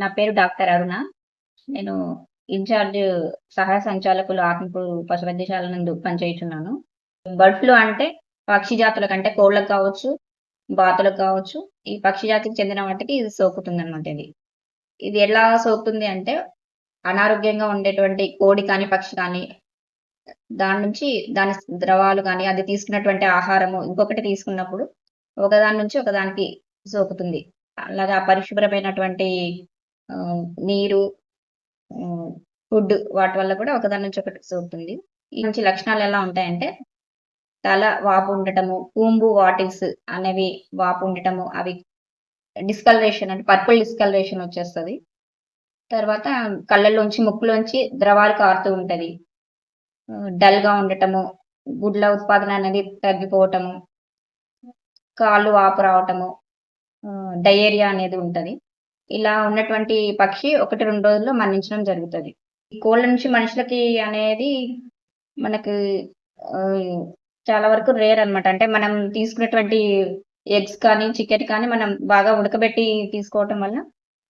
నా పేరు డాక్టర్ అరుణ. నేను ఇన్ఛార్జ్ సహాయ సంచాలకులు ఆత్మకూరు పశు వైద్యశాల నందు పనిచేయుచున్నాను. బర్డ్ ఫ్లూ అంటే పక్షి జాతులకంటే కోళ్ళకు కావచ్చు, బాతులకు కావచ్చు, ఈ పక్షి జాతికి చెందిన వాటికి ఇది సోకుతుంది అనమాట ఇది. ఇది ఎలా సోకుతుంది అంటే అనారోగ్యంగా ఉండేటువంటి కోడి కానీ, పక్షి కానీ దాని నుంచి దాని ద్రవాలు కానీ అది తీసుకున్నటువంటి ఆహారము ఇంకొకటి తీసుకున్నప్పుడు ఒకదాని నుంచి ఒకదానికి సోకుతుంది. అలాగా అపరిశుభ్రమైనటువంటి నీరు ఫుడ్ వాటి వల్ల కూడా ఒకదాని నుంచి ఒకటి సోకుతుంది. ఈ నుంచి లక్షణాలు ఎలా ఉంటాయంటే తల వాపు ఉండటము, కూంబు వాటిల్స్ అనేవి వాపు ఉండటము, అవి డిస్కలరేషన్ అంటే పర్పుల్ డిస్కలరేషన్ వచ్చేస్తుంది తర్వాత కళ్ళల్లోంచి, ముక్కులోంచి ద్రవాలు కారుతూ ఉంటుంది డల్‌గా ఉండటము, గుడ్ల ఉత్పాదన అనేది తగ్గిపోవటము. కాళ్ళు వాపు రావటము, డయేరియా అనేది ఉంటుంది ఇలా ఉన్నటువంటి పక్షి 1, 2 రోజుల్లో మరణించడం జరుగుతుంది ఈ కోళ్ళ నుంచి మనుషులకి అనేది మనకి చాలా వరకు రేర్ అన్నమాట. అంటే మనం తీసుకున్నటువంటి ఎగ్స్ కానీ, చికెన్ కానీ మనం బాగా ఉడకబెట్టి తీసుకోవటం వల్ల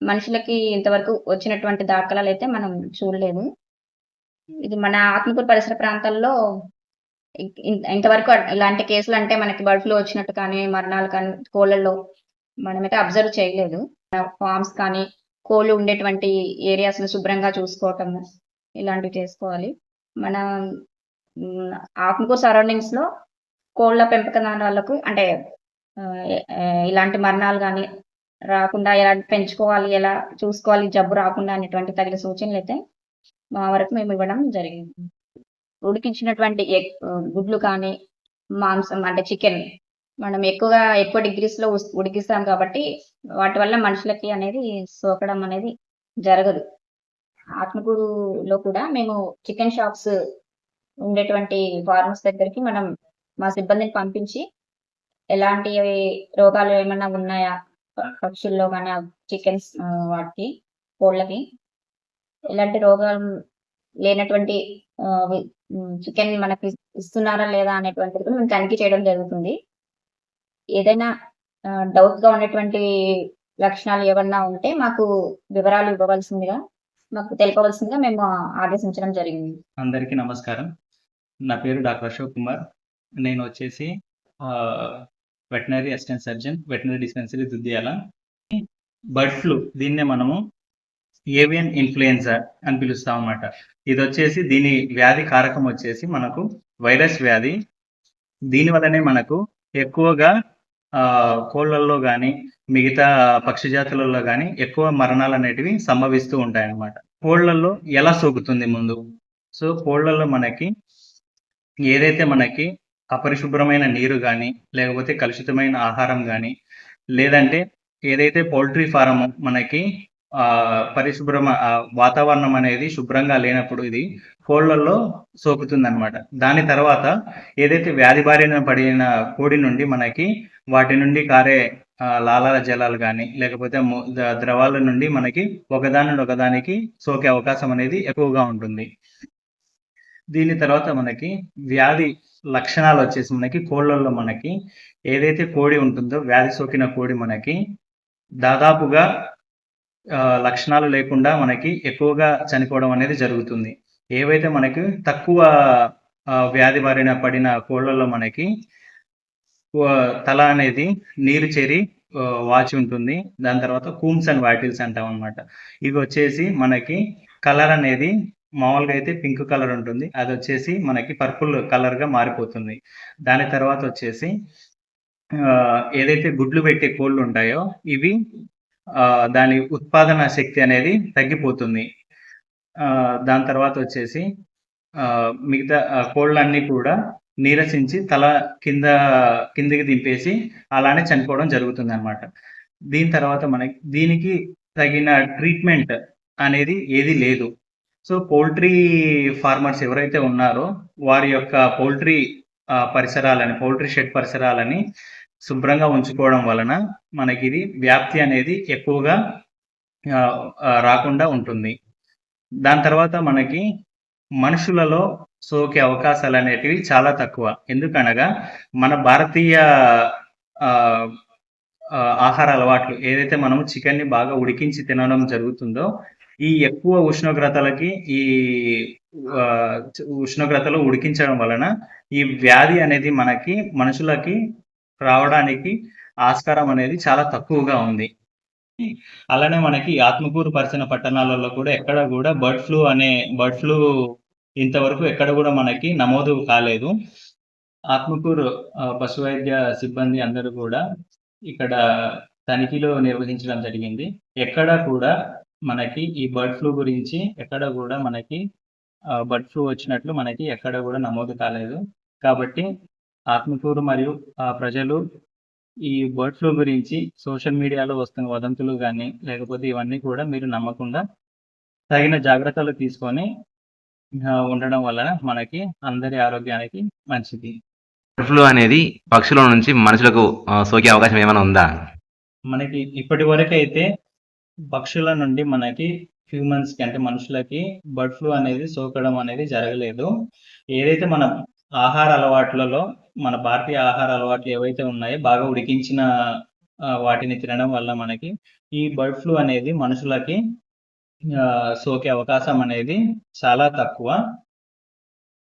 మనుషులకి ఇంతవరకు వచ్చినటువంటి దాఖలాలు అయితే మనం చూడలేదు. ఇది మన ఆత్మకూరు పరిసర ప్రాంతాల్లో ఇంతవరకు ఇలాంటి కేసులు అంటే మనకి బర్డ్ ఫ్లూ వచ్చినట్టు కానీ, మరణాలు కానీ కోళ్ళల్లో మనమైతే అబ్జర్వ్ చేయలేదు. ఫార్మ్స్ కానీ, కోళ్ళు ఉండేటువంటి ఏరియాస్‌ని శుభ్రంగా చూసుకోవటం ఇలాంటివి చేసుకోవాలి. మన హ్మ్, ఆత్మకూరు సరౌండింగ్స్‌లో కోళ్ళ పెంపకదారులకు అంటే ఇలాంటి మరణాలు కానీ రాకుండా ఎలా పెంచుకోవాలి, ఎలా చూసుకోవాలి జబ్బు రాకుండా అనేటువంటి తగిన సూచనలు అయితే మా వరకు మేము ఇవ్వడం జరిగింది. ఉడికించినటువంటి ఎగ్ గుడ్లు కానీ, మాంసం అంటే చికెన్ మనం ఎక్కువగా ఎక్కువ డిగ్రీస్లో ఉడికిస్తాం కాబట్టి వాటి వల్ల మనుషులకి అనేది సోకడం అనేది జరగదు. ఆత్మకూరులో కూడా మేము చికెన్ షాప్స్ ఉండేటువంటి ఫార్మర్స్ దగ్గరికి మనం మా సిబ్బందిని పంపించి ఎలాంటి రోగాలు ఏమైనా ఉన్నాయా పక్షుల్లో మన చికెన్స్ వాటికి కోళ్ళకి ఎలాంటి రోగాలు లేనటువంటి చికెన్ మనకి ఇస్తున్నారా లేదా అనేటువంటిది కూడా మేము తనిఖీ చేయడం జరుగుతుంది. ఏదైనా డౌట్‌గా ఉన్నటువంటి లక్షణాలు ఏమన్నా ఉంటే మాకు వివరాలు ఇవ్వవలసిందిగా, మాకు తెలుపవలసిందిగా మేము ఆదేశించడం జరిగింది. అందరికీ నమస్కారం. నా పేరు డాక్టర్ అశోక్ కుమార్. నేను వచ్చేసి veterinary assistant surgeon, veterinary dispensary Duddiyala. Bird flu దీన్నే మనము ఏవియన్ ఇన్‌ఫ్లుయెన్జా అని పిలుస్తాం అన్నమాట. ఇదొచ్చేసి దీని వ్యాధి కారకం వచ్చేసి మనకు వైరస్ వ్యాధి. దీని వల్లనే మనకు ఎక్కువగా కోళ్ళల్లో కానీ మిగతా పక్షి జాతులలో కానీ ఎక్కువ మరణాలు అనేటివి సంభవిస్తూ ఉంటాయన్నమాట. కోళ్ళల్లో ఎలా సోకుతుంది ముందు? సో, కోళ్ళల్లో మనకి ఏదైతే మనకి అపరిశుభ్రమైన నీరు కానీ లేకపోతే కలుషితమైన ఆహారం కానీ లేదంటే ఏదైతే పౌల్ట్రీ ఫారం మనకి పరిశుభ్రమ వాతావరణం అనేది శుభ్రంగా లేనప్పుడు ఇది కోళ్ళల్లో సోకుతుందన్నమాట. దాని తర్వాత ఏదైతే వ్యాధి బారిన పడిన కోడి నుండి మనకి వాటి నుండి కారే లాలాల జలాలు కానీ లేకపోతే ద్రవాల నుండి మనకి ఒకదాని నుండి ఒకదానికి సోకే అవకాశం అనేది ఎక్కువగా ఉంటుంది. దీని తర్వాత మనకి వ్యాధి లక్షణాలు వచ్చేసి మనకి కోళ్ళల్లో మనకి ఏదైతే కోడి ఉంటుందో వ్యాధి సోకిన కోడి మనకి దాదాపుగా లక్షణాలు లేకుండా మనకి ఎక్కువగా చనిపోవడం అనేది జరుగుతుంది. ఏవైతే మనకి తక్కువ వ్యాధి బారిన పడిన కోళ్ళల్లో మనకి తల అనేది నీరు చేరి వాచి ఉంటుంది. దాని తర్వాత కూమ్స్ అండ్ వాటిల్స్ అంటాం అన్నమాట. వచ్చేసి మనకి కలర్ అనేది మామూలుగా అయితే పింక్ కలర్ ఉంటుంది. అది వచ్చేసి మనకి పర్పుల్ కలర్‌గా మారిపోతుంది. దాని తర్వాత వచ్చేసి ఏదైతే గుడ్లు పెట్టే కోళ్ళు ఉంటాయో ఇవి దాని ఉత్పాదన శక్తి అనేది తగ్గిపోతుంది. దాని తర్వాత వచ్చేసి మిగతా కోళ్ళన్నీ కూడా నీరసించి తల కింద కిందకి దింపేసి అలానే చనిపోవడం జరుగుతుంది అనమాట దీని తర్వాత మనకి దీనికి తగిన ట్రీట్‌మెంట్ అనేది ఏది లేదు. సో, పౌల్ట్రీ ఫార్మర్స్ ఎవరైతే ఉన్నారో వారి యొక్క పౌల్ట్రీ పరిసరాలని పౌల్ట్రీ షెడ్ పరిసరాలని శుభ్రంగా ఉంచుకోవడం వలన మనకి ఇది వ్యాప్తి అనేది ఎక్కువగా రాకుండా ఉంటుంది. దాని తర్వాత మనకి మనుషులలో సోకే అవకాశాలు అనేటివి చాలా తక్కువ. ఎందుకనగా మన భారతీయ ఆహార అలవాట్లు ఏదైతే మనము చికెన్ని బాగా ఉడికించి తినడం జరుగుతుందో ఈ ఎక్కువ ఉష్ణోగ్రతలకి ఈ ఉష్ణోగ్రతలో ఉడికించడం వలన ఈ వ్యాధి అనేది మనకి మనుషులకి రావడానికి ఆస్కారం అనేది చాలా తక్కువగా ఉంది. అలానే మనకి ఆత్మకూరు పరిసర పట్టణాలలో కూడా ఎక్కడ కూడా బర్డ్ ఫ్లూ అనే బర్డ్ ఫ్లూ ఇంతవరకు ఎక్కడ కూడా మనకి నమోదు కాలేదు. ఆత్మకూరు పశు వైద్య సిబ్బంది అందరూ కూడా ఇక్కడ తనిఖీలో నిర్వహించడం జరిగింది. ఎక్కడ కూడా మనకి ఈ బర్డ్ ఫ్లూ గురించి ఎక్కడ కూడా మనకి బర్డ్ ఫ్లూ వచ్చినట్లు మనకి ఎక్కడ కూడా నమోదు కాలేదు. కాబట్టి ఆత్మకూరు మరియు ఆ ప్రజలు ఈ బర్డ్ ఫ్లూ గురించి సోషల్ మీడియాలో వస్తున్న వదంతులు కానీ లేకపోతే ఇవన్నీ కూడా మీరు నమ్మకుండా తగిన జాగ్రత్తలు తీసుకొని ఉండడం వలన మనకి అందరి ఆరోగ్యానికి మంచిది. బర్డ్ ఫ్లూ అనేది పక్షుల నుంచి మనుషులకు సోకే అవకాశం ఏమైనా ఉందా? మనకి ఇప్పటి వరకు అయితే పక్షుల నుండి మనకి హ్యూమన్స్కి అంటే మనుషులకి బర్డ్ ఫ్లూ అనేది సోకడం అనేది జరగలేదు. ఏదైతే మన ఆహార అలవాట్లలో మన భారతీయ ఆహార అలవాట్లు ఏవైతే ఉన్నాయో బాగా ఉడికించిన వాటిని తినడం వల్ల మనకి ఈ బర్డ్ ఫ్లూ అనేది మనుషులకి ఆ, సోకే అవకాశం అనేది చాలా తక్కువ.